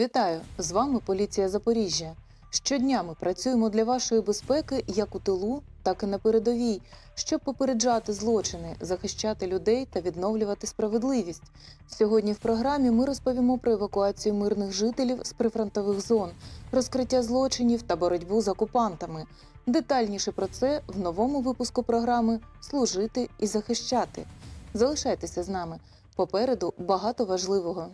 Вітаю! З вами поліція Запоріжжя. Щодня ми працюємо для вашої безпеки як у тилу, так і на передовій, щоб попереджати злочини, захищати людей та відновлювати справедливість. Сьогодні в програмі ми розповімо про евакуацію мирних жителів з прифронтових зон, розкриття злочинів та боротьбу з окупантами. Детальніше про це в новому випуску програми Служити і захищати. Залишайтеся з нами. Попереду багато важливого.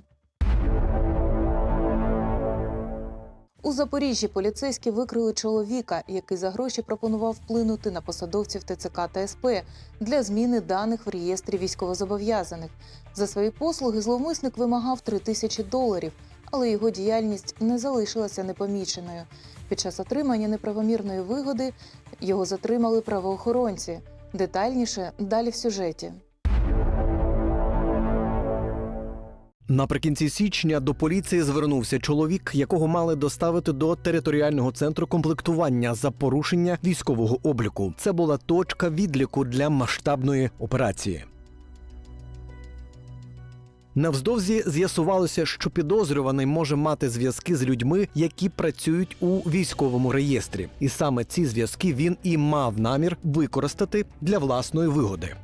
У Запоріжжі поліцейські викрили чоловіка, який за гроші пропонував вплинути на посадовців ТЦК та СП для зміни даних в реєстрі військовозобов'язаних. За свої послуги зловмисник вимагав 3 тисячі доларів, але його діяльність не залишилася непоміченою. Під час отримання неправомірної вигоди його затримали правоохоронці. Детальніше далі в сюжеті. Наприкінці січня до поліції звернувся чоловік, якого мали доставити до територіального центру комплектування за порушення військового обліку. Це була точка відліку для масштабної операції. Невздовзі з'ясувалося, що підозрюваний може мати зв'язки з людьми, які працюють у військовому реєстрі, і саме ці зв'язки він і мав намір використати для власної вигоди.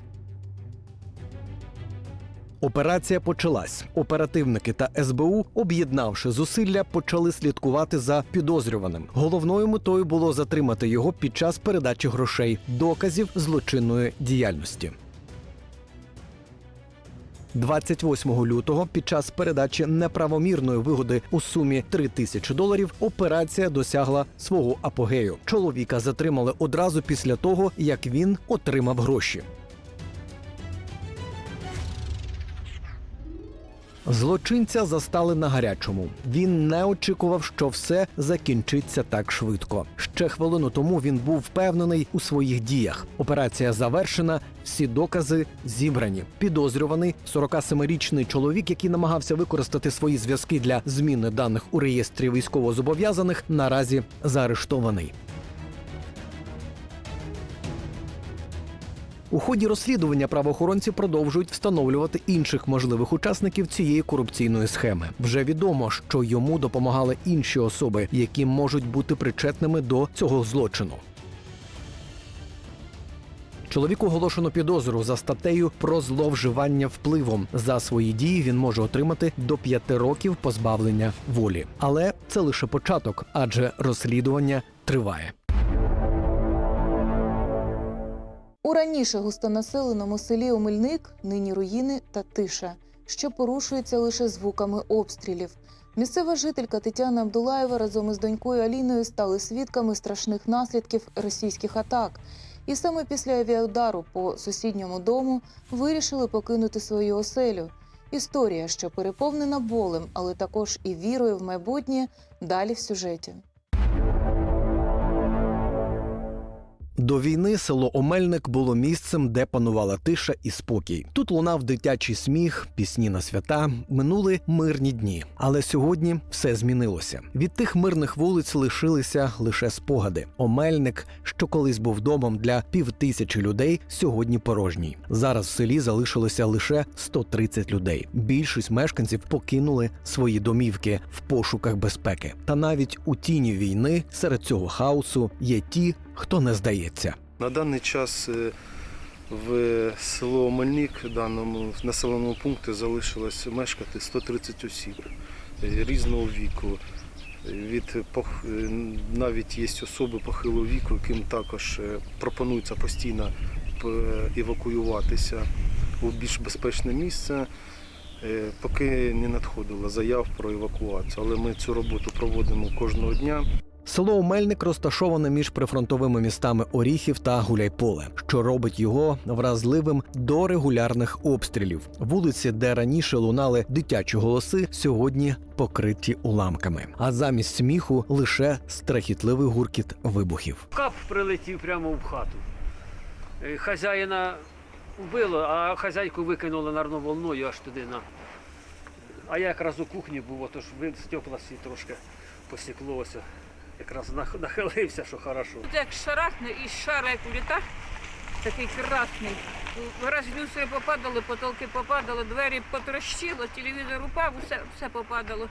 Операція почалась. Оперативники та СБУ, об'єднавши зусилля, почали слідкувати за підозрюваним. Головною метою було затримати його під час передачі грошей, доказів злочинної діяльності. 28 лютого під час передачі неправомірної вигоди у сумі 3 тисячі доларів операція досягла свого апогею. Чоловіка затримали одразу після того, як він отримав гроші. Злочинця застали на гарячому. Він не очікував, що все закінчиться так швидко. Ще хвилину тому він був впевнений у своїх діях. Операція завершена, всі докази зібрані. Підозрюваний 47-річний чоловік, який намагався використати свої зв'язки для зміни даних у реєстрі військовозобов'язаних, наразі заарештований. У ході розслідування правоохоронці продовжують встановлювати інших можливих учасників цієї корупційної схеми. Вже відомо, що йому допомагали інші особи, які можуть бути причетними до цього злочину. Чоловіку оголошено підозру за статтею про зловживання впливом. За свої дії він може отримати до п'яти років позбавлення волі. Але це лише початок, адже розслідування триває. У раніше густонаселеному селі Омельник нині руїни та тиша, що порушується лише звуками обстрілів. Місцева жителька Тетяна Абдулаєва разом із донькою Аліною стали свідками страшних наслідків російських атак. І саме після авіаудару по сусідньому дому вирішили покинути свою оселю. Історія, що переповнена болем, але також і вірою в майбутнє, далі в сюжеті. До війни село Омельник було місцем, де панувала тиша і спокій. Тут лунав дитячий сміх, пісні на свята, минули мирні дні. Але сьогодні все змінилося. Від тих мирних вулиць лишилися лише спогади. Омельник, що колись був домом для півтисячі людей, сьогодні порожній. Зараз в селі залишилося лише 130 людей. Більшість мешканців покинули свої домівки в пошуках безпеки. Та навіть у тіні війни серед цього хаосу є ті, хто не здається. На даний час е, в село Мельник, даному населеному пункті, залишилось мешкати 130 осіб е, різного віку. Від е, навіть є особи похилого віку, яким також пропонується постійно евакуюватися у більш безпечне місце. Поки не надходило заяв про евакуацію, але ми цю роботу проводимо кожного дня. Село Омельник розташоване між прифронтовими містами Оріхів та Гуляйполе, що робить його вразливим до регулярних обстрілів. Вулиці, де раніше лунали дитячі голоси, сьогодні покриті уламками. А замість сміху лише страхітливий гуркіт вибухів. Кап прилетів прямо в хату. Е, Хазяїна вбило, а хазяйку викинули нарно волною аж туди на. А я якраз у кухні був, отож він стеклася трошки посіклося. Якраз нах- нахилився, що хорошо. як шарахне і шара як улітах, такий красний. Гражнюси попадали, потолки попадали, двері потрощило, телевізор упав, все, все попадало.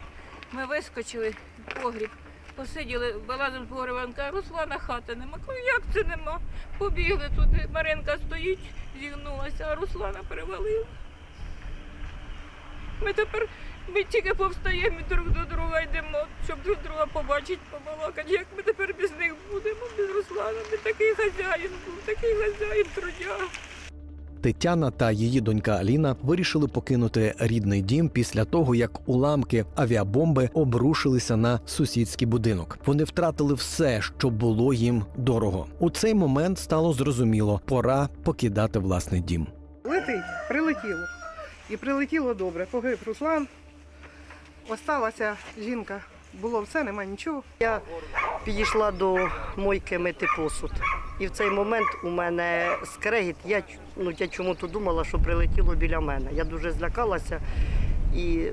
Ми вискочили в погріб, посиділи, вилазимо з погреба, він каже, Руслана хати нема. Як це нема? Побігли туди, Маринка стоїть, зігнулася, а Руслана перевалила. Ми тепер ми тільки повстаємо і друг до друга йдемо, щоб друг друга побачити, побалакати. Як ми тепер без них будемо, без Руслана? Ми такий хазяїн був, такий хазяїн трудяга. Тетяна та її донька Аліна вирішили покинути рідний дім після того, як уламки авіабомби обрушилися на сусідський будинок. Вони втратили все, що було їм дорого. У цей момент стало зрозуміло, пора покидати власний дім. Летить, прилетіло. І прилетіло добре. Погиб Руслан. Осталася жінка. Було все, нема нічого. Я підійшла до мойки мити посуд. І в цей момент у мене скрегіт. Я, ну, я чому-то думала, що прилетіло біля мене. Я дуже злякалася і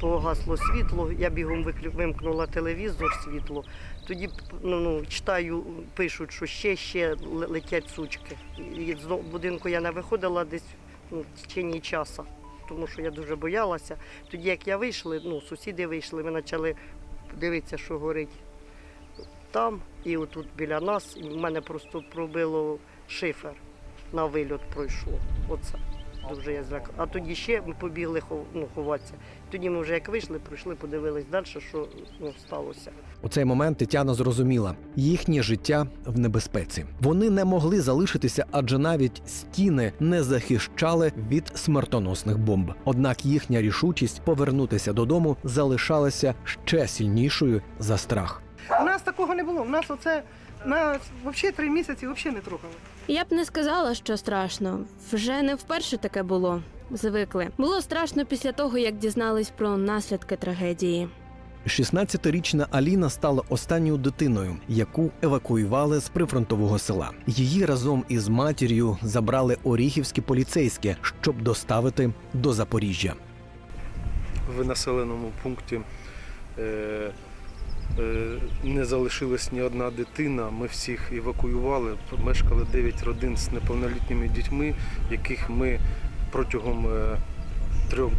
погасло світло. Я бігом вимкнула телевізор, світло. Тоді ну, ну, читаю, пишуть, що ще ще летять сучки. І з будинку я не виходила десь ну, в течение часу, тому що я дуже боялася. Тоді, як я вийшла, ну, сусіди вийшли, ми почали дивитися, що горить там і отут біля нас. І в мене просто пробило шифер на вильот пройшло. Оце. Дуже я зляк. А тоді ще ми побігли ну, ховатися. Тоді ми вже як вийшли, пройшли, подивились далі, що ну, сталося. У цей момент Тетяна зрозуміла, їхнє життя в небезпеці. Вони не могли залишитися, адже навіть стіни не захищали від смертоносних бомб. Однак їхня рішучість повернутися додому залишалася ще сильнішою за страх. У нас такого не було. У нас оце на взагалі три місяці взагалі не трогали. Я б не сказала, що страшно. Вже не вперше таке було. Звикли. Було страшно після того, як дізнались про наслідки трагедії. 16-річна Аліна стала останньою дитиною, яку евакуювали з прифронтового села. Її разом із матір'ю забрали оріхівські поліцейські, щоб доставити до Запоріжжя. в населеному пункті е, е, не залишилась ні одна дитина. Ми всіх евакуювали. Мешкали 9 родин з неповнолітніми дітьми, яких ми протягом е, трьох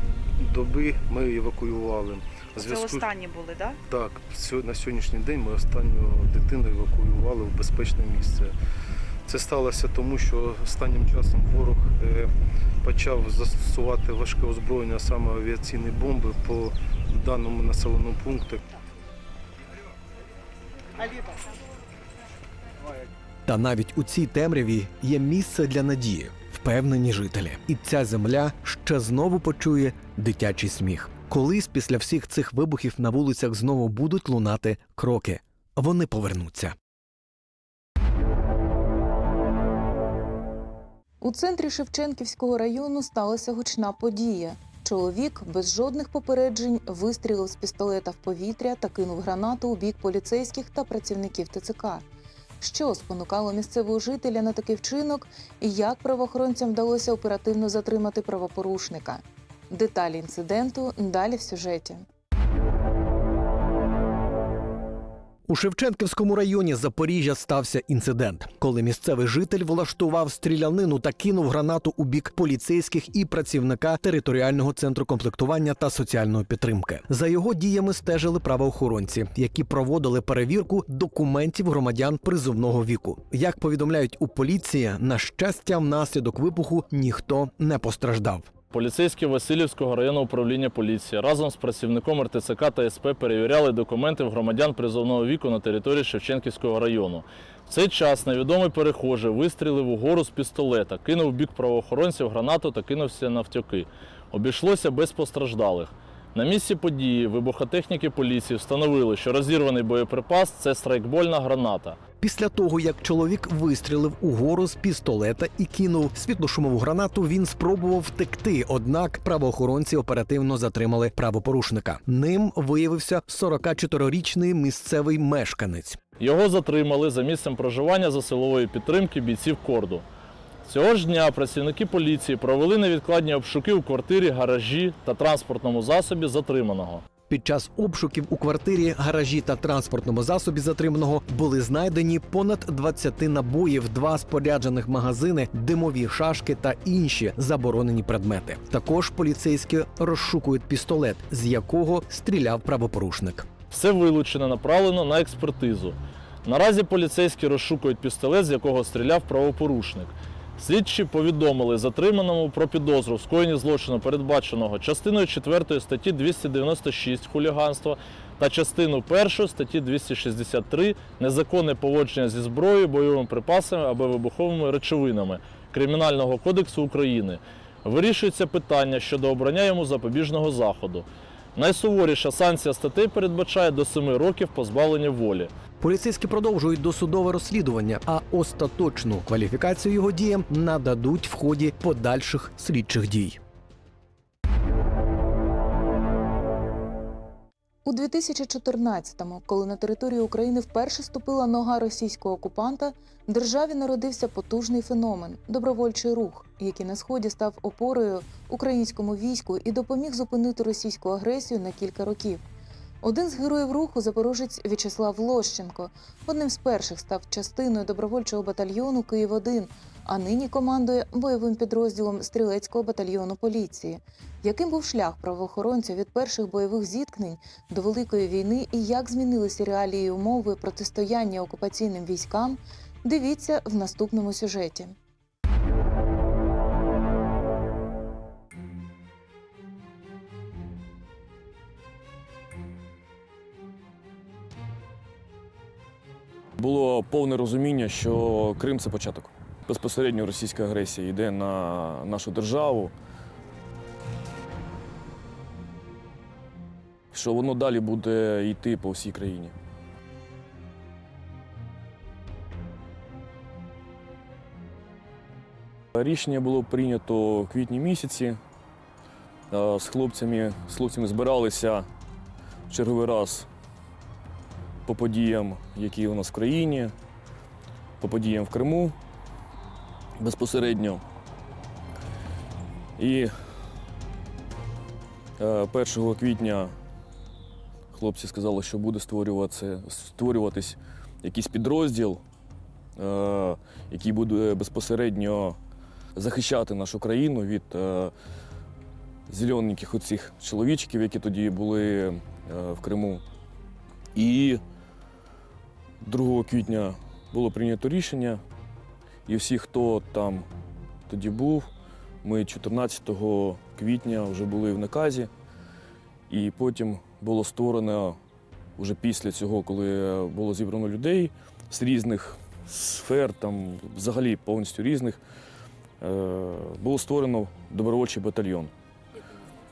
доби ми евакуювали. Це останні були, так? Так, сьо- на сьогоднішній день ми останню дитину евакуювали в безпечне місце. Це сталося тому, що останнім часом ворог е, почав застосувати важке озброєння, саме авіаційні бомби по даному населеному пункту. Та навіть у цій темряві є місце для надії, впевнені жителі. І ця земля ще знову почує дитячий сміх. Колись після всіх цих вибухів на вулицях знову будуть лунати кроки. Вони повернуться. У центрі Шевченківського району сталася гучна подія. Чоловік без жодних попереджень вистрілив з пістолета в повітря та кинув гранату у бік поліцейських та працівників ТЦК. Що спонукало місцевого жителя на такий вчинок і як правоохоронцям вдалося оперативно затримати правопорушника? Деталі інциденту далі в сюжеті. У Шевченківському районі Запоріжжя стався інцидент, коли місцевий житель влаштував стрілянину та кинув гранату у бік поліцейських і працівника територіального центру комплектування та соціальної підтримки. За його діями стежили правоохоронці, які проводили перевірку документів громадян призовного віку. Як повідомляють у поліції, на щастя, внаслідок вибуху ніхто не постраждав. Поліцейські Васильівського районного управління поліції разом з працівником РТЦК та СП перевіряли документи в громадян призовного віку на території Шевченківського району. В цей час невідомий перехожий вистрілив угору з пістолета, кинув бік правоохоронців гранату та кинувся навтьоки. Обійшлося без постраждалих. На місці події вибухотехніки поліції встановили, що розірваний боєприпас це страйкбольна граната. Після того, як чоловік вистрілив угору з пістолета і кинув світлошумову гранату, він спробував втекти. Однак правоохоронці оперативно затримали правопорушника. Ним виявився 44-річний місцевий мешканець. Його затримали за місцем проживання за силової підтримки бійців корду. Цього ж дня працівники поліції провели невідкладні обшуки у квартирі, гаражі та транспортному засобі затриманого. Під час обшуків у квартирі, гаражі та транспортному засобі затриманого були знайдені понад 20 набоїв, два споряджених магазини, димові шашки та інші заборонені предмети. Також поліцейські розшукують пістолет, з якого стріляв правопорушник. Все вилучене направлено на експертизу. Наразі поліцейські розшукують пістолет, з якого стріляв правопорушник. Слідчі повідомили затриманому про підозру в скоєнні злочину, передбаченого частиною 4 статті 296 хуліганство та частину 1 статті 263 незаконне поводження зі зброєю, бойовими припасами або вибуховими речовинами Кримінального кодексу України. Вирішується питання щодо обрання йому запобіжного заходу. Найсуворіша санкція статей передбачає до 7 років позбавлення волі. Поліцейські продовжують досудове розслідування, а остаточну кваліфікацію його діям нададуть в ході подальших слідчих дій. У 2014-му, коли на територію України вперше ступила нога російського окупанта, в державі народився потужний феномен добровольчий рух, який на сході став опорою українському війську і допоміг зупинити російську агресію на кілька років. Один з героїв руху запорожець В'ячеслав Лощенко одним з перших став частиною добровольчого батальйону Київ 1 а нині командує бойовим підрозділом стрілецького батальйону поліції. Яким був шлях правоохоронця від перших бойових зіткнень до великої війни і як змінилися реалії умови протистояння окупаційним військам? Дивіться в наступному сюжеті. Було повне розуміння, що Крим це початок. Безпосередньо російська агресія йде на нашу державу. Що воно далі буде йти по всій країні. Рішення було прийнято у квітні місяці. Е, З хлопцями, з хлопцями збиралися в черговий раз по подіям, які у нас в країні, по подіям в Криму безпосередньо. І е, 1 квітня хлопці сказали, що буде створюватися, створюватись якийсь підрозділ, е, який буде безпосередньо захищати нашу країну від е, зелененьких оцих чоловічків, які тоді були е, в Криму. І 2 квітня було прийнято рішення, і всі, хто там тоді був, ми 14 квітня вже були в наказі, і потім було створено вже після цього, коли було зібрано людей з різних сфер, там взагалі повністю різних, е, було створено добровольчий батальйон.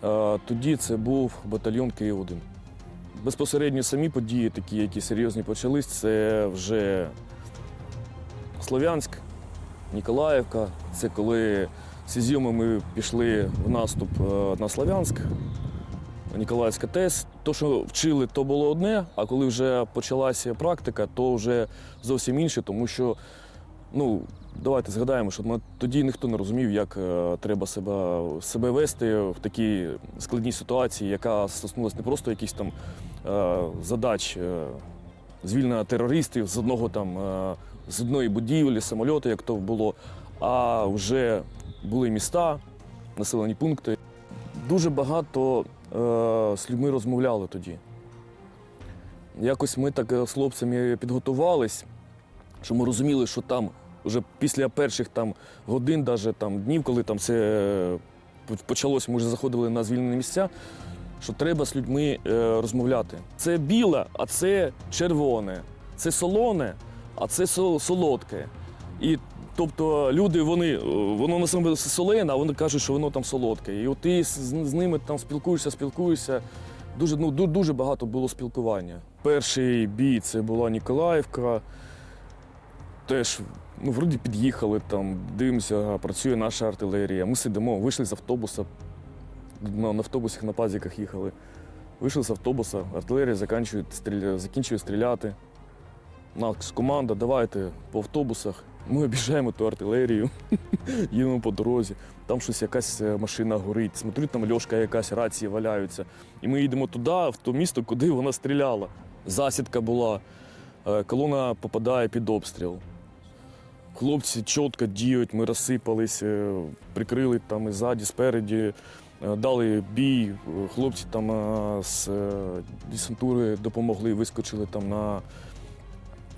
Е, Тоді це був батальйон Київ-1. Безпосередньо самі події, такі, які серйозні почались, це вже Слов'янськ, Ніколаївка. Це коли з Ізюми ми пішли в наступ е, на Слов'янськ, Ніколаївська ТЕС. То, що вчили, то було одне, а коли вже почалася практика, то вже зовсім інше, тому що, ну, давайте згадаємо, що тоді ніхто не розумів, як е, треба себе, себе вести в такій складній ситуації, яка стоснулася не просто якихось там е, задач е, звільнення терористів з одного там е, з одної будівлі, самольоту, як то було, а вже були міста, населені пункти. Дуже багато з людьми розмовляли тоді. Якось ми так е, з хлопцями підготувались, що ми розуміли, що там вже після перших там годин, даже там днів, коли там це е, почалося, ми вже заходили на звільнені місця, що треба з людьми е, розмовляти. Це біле, а це червоне, це солоне, а це солодке. І тобто люди, вони, е, воно на самому солене, а вони кажуть, що воно там солодке. І от ти з, з ними там спілкуєшся, спілкуєшся. Дуже, ну, ду- дуже багато було спілкування. Перший бій це була Ніколаївка. Теж, ну, вроді під'їхали там, дивимося, працює наша артилерія. Ми сидимо, вийшли з автобуса, на, на автобусах на пазіках їхали. Вийшли з автобуса, артилерія закінчує, стріля, закінчує стріляти. Нас команда, давайте по автобусах. Ми обіжаємо ту артилерію, їдемо по дорозі, там щось якась е, машина горить, смотрю, там льошка якась, рації валяються. І ми їдемо туди, в то місто, куди вона стріляла. Засідка була, е, колона попадає під обстріл. Хлопці чітко діють, ми розсипались, е, прикрили там і ззаді, спереді, дали бій. Хлопці там з десантури допомогли, вискочили там на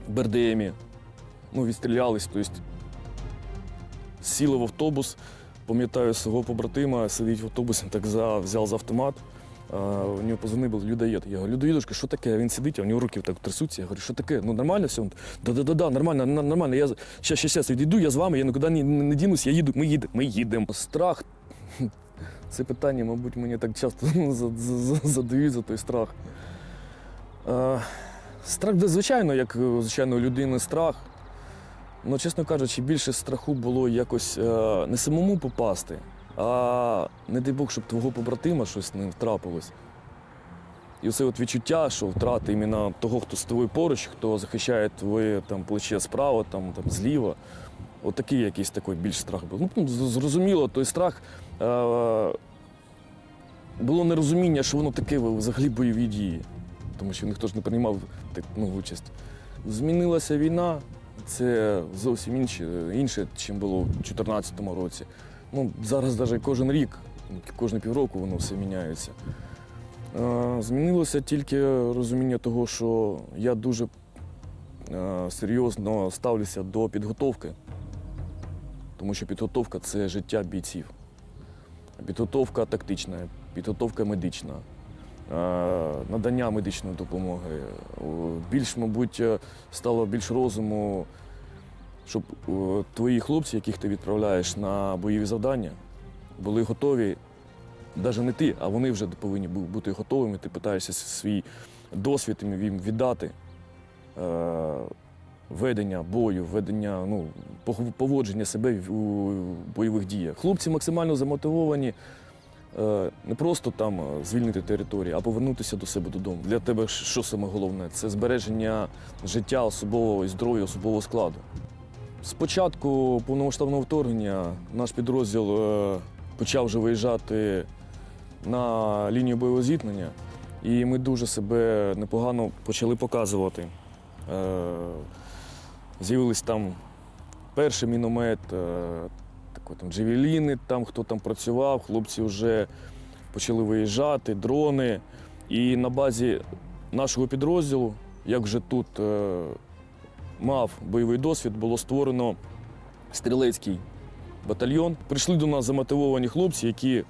БРДМі. Ну, відстрілялись, тобто сіли в автобус, пам'ятаю свого побратима, сидить в автобусі, так за, взяв за автомат. У нього позвонив був людоєд. Я говорю, людоєдушка, що таке? Він сидить, а в нього руки так трясуться. Я говорю, що таке? Ну нормально все? Да-да-да, нормально, нормально. Я ще, ще, ще відійду, я з вами, я нікуди не, не, дінусь, я їду, ми їдемо, ми їдемо. Страх. Це питання, мабуть, мені так часто за- за- за- задають за той страх. Страх, звичайно, як звичайно, у людини страх. Ну, чесно кажучи, більше страху було якось е, не самому попасти, а не дай Бог, щоб твого побратима щось не трапилось. І оце от відчуття, що втрати іменно того, хто з тобою поруч, хто захищає твоє там, плече справа, там, там, зліва. От якийсь такий більш страх був. Ну, зрозуміло, той страх. Е, було нерозуміння, що воно таке взагалі бойові дії, тому що ніхто ж не приймав ну, участь. Змінилася війна, це зовсім інше, інше ніж було у 2014 році. Ну, зараз навіть кожен рік, кожні півроку воно все міняється. Е, Змінилося тільки розуміння того, що я дуже е, серйозно ставлюся до підготовки, тому що підготовка це життя бійців. Підготовка тактична, підготовка медична, надання медичної допомоги. Більш, мабуть, е, стало більш розуму, щоб е, твої хлопці, яких ти відправляєш на бойові завдання, були готові, навіть не ти, а вони вже повинні бути готовими. Ти питаєшся свій досвід їм віддати. Е, Ведення бою, ведення ну, поводження себе у бойових діях. Хлопці максимально замотивовані е, не просто там е, звільнити територію, а повернутися до себе додому. Для тебе що саме головне? Це збереження життя особового і здоров'я особового складу. З початку повномасштабного вторгнення наш підрозділ е, почав вже виїжджати на лінію бойового зіткнення, і ми дуже себе непогано почали показувати. Е, З'явились там перший міномет, е, там джевеліни, там хто там працював, хлопці вже почали виїжджати, дрони. І на базі нашого підрозділу, як вже тут е, мав бойовий досвід, було створено стрілецький батальйон. Прийшли до нас замотивовані хлопці, які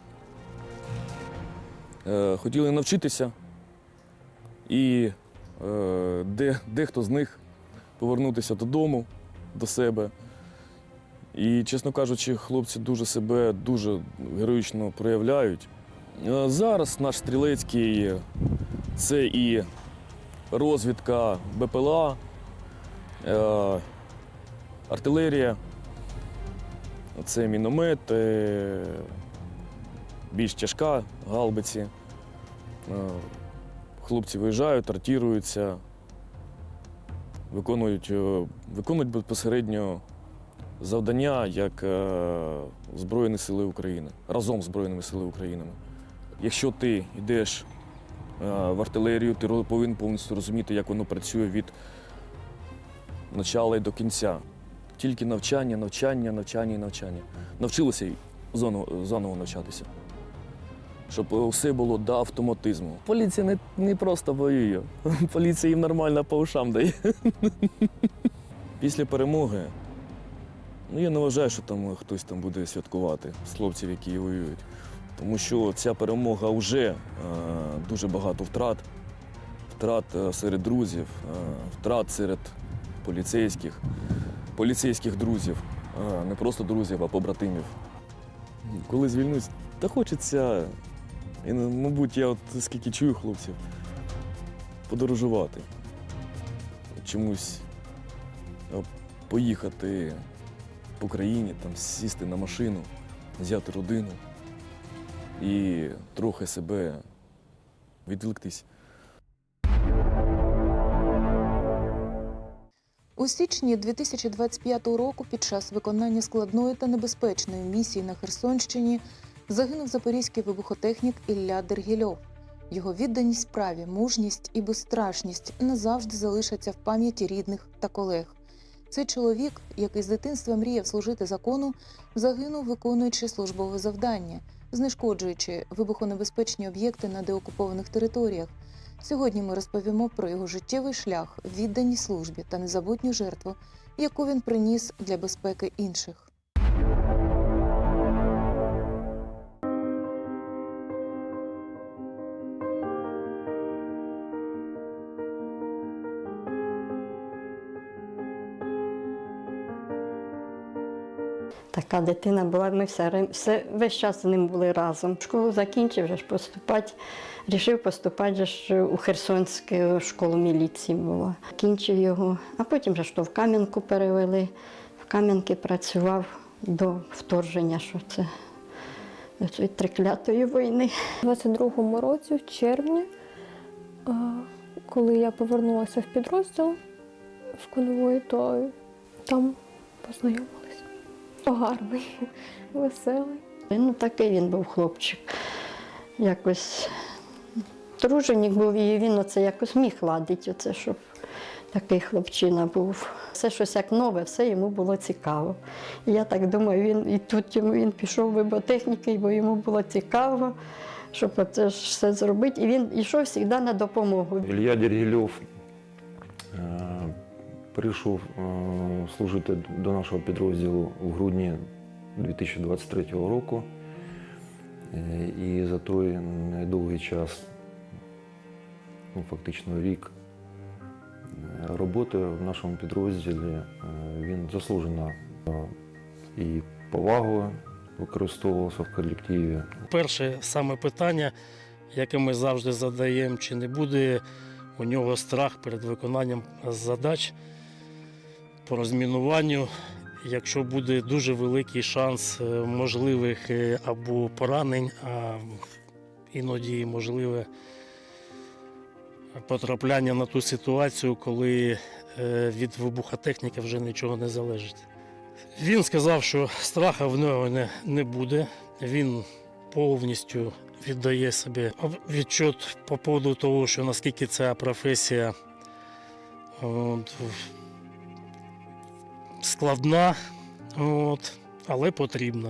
е, хотіли навчитися, і е, де, дехто з них повернутися додому до себе. І, чесно кажучи, хлопці дуже себе дуже героїчно проявляють. Е, Зараз наш стрілецький це і розвідка БПЛА, е, артилерія, це міномет, е, більш тяжка галбиці. Хлопці виїжджають, артіруються, виконують, виконують безпосередньо завдання як е, Збройні Сили України разом з Збройними Силами України. Якщо ти йдеш е, в артилерію, ти повинен повністю розуміти, як воно працює від початку і до кінця. Тільки навчання, навчання, навчання і навчання. Навчилися заново, навчатися. Щоб все було до автоматизму. Поліція не, не просто воює. Поліція їм нормально по ушам дає. Після перемоги Ну, я не вважаю, що там хтось там буде святкувати з хлопців, які воюють. Тому що ця перемога вже е, дуже багато втрат. Втрат е, серед друзів, е, втрат серед поліцейських, поліцейських друзів, е, не просто друзів, а побратимів. Коли звільнусь, та хочеться, і, ну, мабуть, я от скільки чую хлопців, подорожувати. Чомусь е, поїхати по країні, там сісти на машину, взяти родину і трохи себе відволіктись. У січні 2025 року під час виконання складної та небезпечної місії на Херсонщині загинув запорізький вибухотехнік Ілля Дергільов. Його відданість справі, мужність і безстрашність назавжди залишаться в пам'яті рідних та колег. Цей чоловік, який з дитинства мріяв служити закону, загинув, виконуючи службове завдання, знешкоджуючи вибухонебезпечні об'єкти на деокупованих територіях. Сьогодні ми розповімо про його життєвий шлях, відданій службі та незабутню жертву, яку він приніс для безпеки інших. Така дитина була, ми все, все, весь час з ним були разом. Школу закінчив, вже ж поступати. Рішив поступати же ж у Херсонську школу міліції була. Кінчив його, а потім вже ж в Кам'янку перевели. В Кам'янки працював до вторження, що це до цієї триклятої війни. У 22-му році, в червні, коли я повернулася в підрозділ в конвої, то там познайомилися. Гарний, веселий. Ну, такий він був хлопчик. Якось труженик був, і він оце якось міг ладити, оце, щоб такий хлопчина був. Все щось як нове, все йому було цікаво. І я так думаю, він і тут йому він пішов виботехніки, бо йому було цікаво, щоб це ж все зробити. І він йшов завжди на допомогу. Ілля Дергільов е, прийшов е, служити до нашого підрозділу в грудні 2023 року. Е, І за той недовгий час, ну, фактично рік е, роботи в нашому підрозділі, він заслужено е, і повагою використовувався в колективі. Перше саме питання, яке ми завжди задаємо, чи не буде у нього страх перед виконанням задач по розмінуванню, якщо буде дуже великий шанс е, можливих е, або поранень, а іноді можливе потрапляння на ту ситуацію, коли е, від вибухотехніки вже нічого не залежить. Він сказав, що страха в нього не, не буде. Він повністю віддає собі відчут по поводу того, що наскільки ця професія от, складна, от, але потрібна.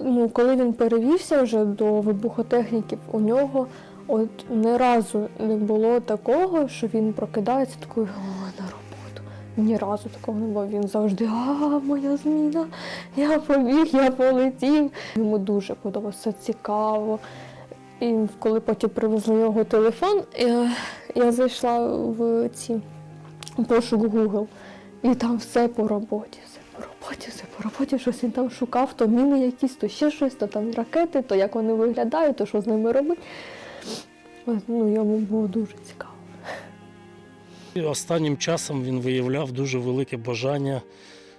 Ну, коли він перевівся вже до вибухотехніків, у нього от ні разу не було такого, що він прокидається такою «О, на роботу. Ні разу такого не було. Він завжди а, моя зміна, я побіг, я полетів. Йому дуже подобалося цікаво. І коли потім привезли його телефон, я, я зайшла в ці пошук Google, і там все по роботі. Все по роботі, все по роботі, щось він там шукав, то міни якісь, то ще щось, то там ракети, то як вони виглядають, то що з ними робити. Ну, йому було дуже цікаво. Останнім часом він виявляв дуже велике бажання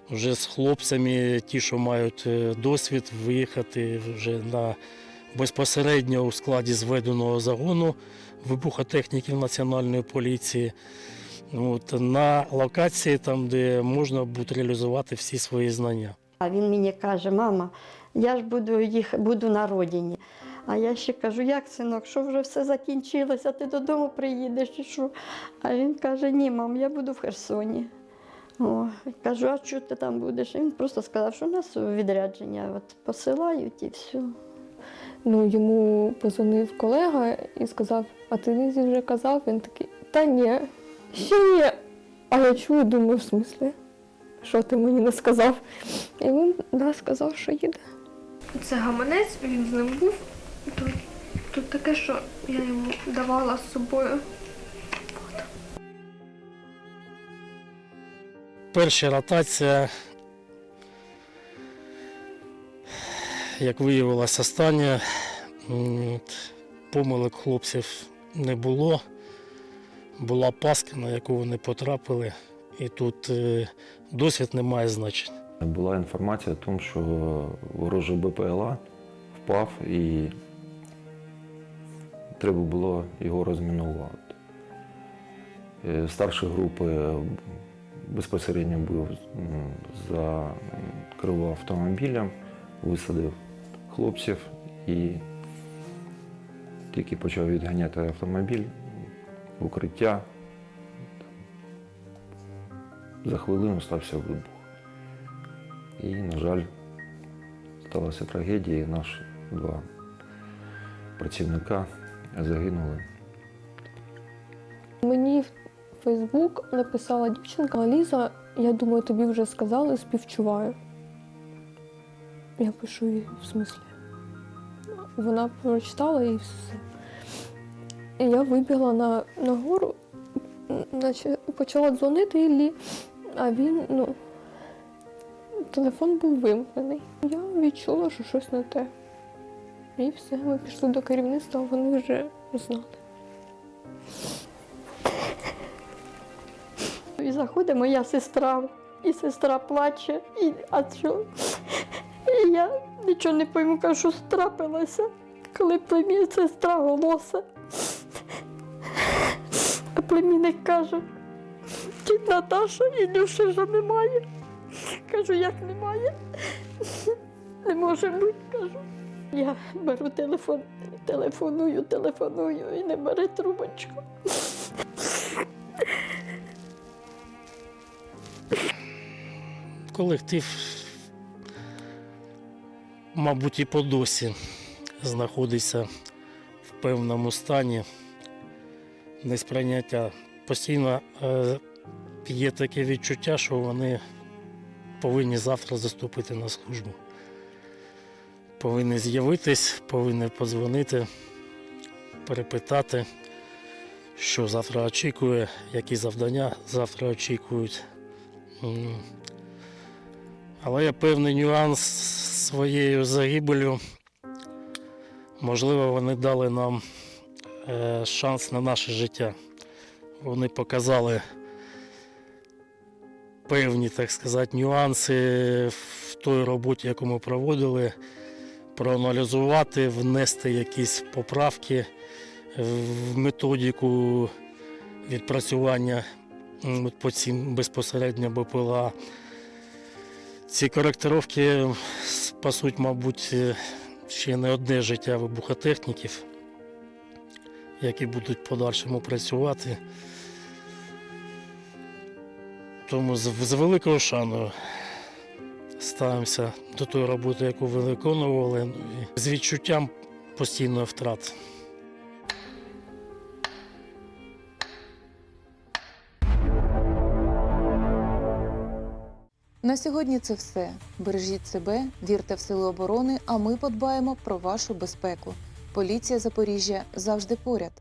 вже з хлопцями, ті, що мають е, досвід, виїхати вже на безпосередньо у складі зведеного загону вибухотехніків Національної поліції. От, на локації, там, де можна буде реалізувати всі свої знання. А він мені каже, мама, я ж буду їх буду на родині. А я ще кажу, як синок, що вже все закінчилося, ти додому приїдеш чи що? А він каже, ні, мам, я буду в Херсоні. О, кажу, а що ти там будеш? І він просто сказав, що у нас відрядження от, посилають і все. Ну, йому позвонив колега і сказав, а ти не вже казав? Він такий, та ні, ще ні. А я чую, думаю, в смислі, що ти мені не сказав? І він да, сказав, що їде. Це гаманець, він з ним був. Тут, тут таке, що я йому давала з собою. Перша ротація, як виявилося, остання. Помилок хлопців не було. Була паска, на яку вони потрапили, і тут е, досвід не має значення. Була інформація о тому, що ворожий БПЛА впав і треба було його розмінувати. Е, Старші групи безпосередньо був за керував автомобілем, висадив хлопців і тільки почав відганяти автомобіль в укриття. За хвилину стався вибух. І, на жаль, сталася трагедія, наші два працівника загинули. Мені в Фейсбук написала дівчинка Ліза, я думаю, тобі вже сказали, співчуваю. Я пишу їй в смислі. Вона прочитала і все. І я вибігла на, на гору, наче почала дзвонити Іллі, а він, ну, телефон був вимкнений. Я відчула, що щось не те. І все, ми пішли до керівництва, вони вже знали. І заходить моя сестра, і сестра плаче, і а що? І я нічого не пойму, кажу, що трапилося, коли племінна сестра голоса. Племінник каже, тіть Наташа, Ілюші вже немає. Кажу, як немає? Не може бути, кажу. Я беру телефон, телефоную, телефоную і не бере трубочку. Колектив, мабуть, і по досі знаходиться в певному стані несприйняття. Постійно е, є таке відчуття, що вони повинні завтра заступити на службу. Повинні з'явитись, повинні подзвонити, перепитати, що завтра очікує, які завдання завтра очікують. Але є певний нюанс своєю загибелю. Можливо, вони дали нам шанс на наше життя. Вони показали певні, так сказати, нюанси в той роботі, яку ми проводили, проаналізувати, внести якісь поправки в методику відпрацювання по цим безпосередньо БПЛА. Ці коректировки спасуть, мабуть, ще не одне життя вибухотехніків, які будуть в подальшому працювати. Тому з, великою шаною ставимося до тої роботи, яку ви виконували, ну, і з відчуттям постійної втрати. На сьогодні це все. Бережіть себе, вірте в сили оборони, а ми подбаємо про вашу безпеку. Поліція Запоріжжя завжди поряд.